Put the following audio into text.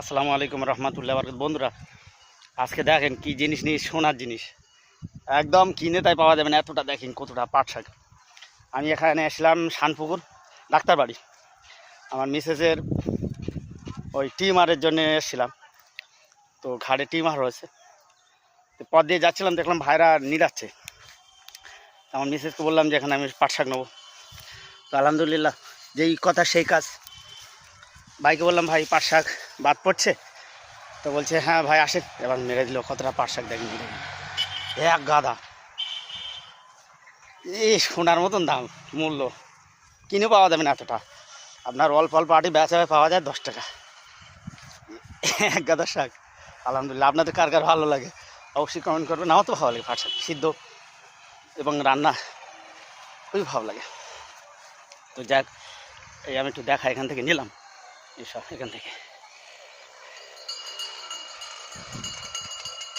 আসসালামু আলাইকুম রহমতুল্লাহ বরকত। বন্ধুরা, আজকে দেখেন কি জিনিস নিয়ে সোনার জিনিস। একদম কিনে তাই পাওয়া যাবে না, এতটা দেখেন কতটা পাট শাক। আমি এখানে আসলাম শানপুকুর ডাক্তার বাড়ি। আমার মিসেসের ওই টিমারের জন্য এসেছিলাম তো ঘাড়ে টিমার রয়েছে। তো পথ দিয়ে যাচ্ছিলাম, দেখলাম ভাইরা নিরাচ্ছে। আমার মিসেসকে বললাম যে এখানে আমি পাট শাক নেব। তো আলহামদুলিল্লাহ, যেই কথা সেই কাজ। ভাইকে বললাম, ভাই, পাট শাক বাদ পড়ছে? তো বলছে হ্যাঁ ভাই আসেন এবার মেরে দিল, কতটা পাট শাক দেখেন। এক গাদা। এই সোনার মতন দাম, মূল্য। কিনে পাওয়া যাবে না এতটা। আপনার অল্প অল্প আটি বেচা পাওয়া যায় দশ টাকা। এক গাদা শাক। আলহামদুলিল্লাহ, আপনাদের কার কার ভালো লাগে, অবশ্যই কমেন্ট করবেন। আমার তো ভালো লাগে পাট শাক, সিদ্ধ এবং রান্না, খুবই ভালো লাগে। তো যাক, এই আমি একটু দেখা এখান থেকে নিলাম। এসব এখান থেকে।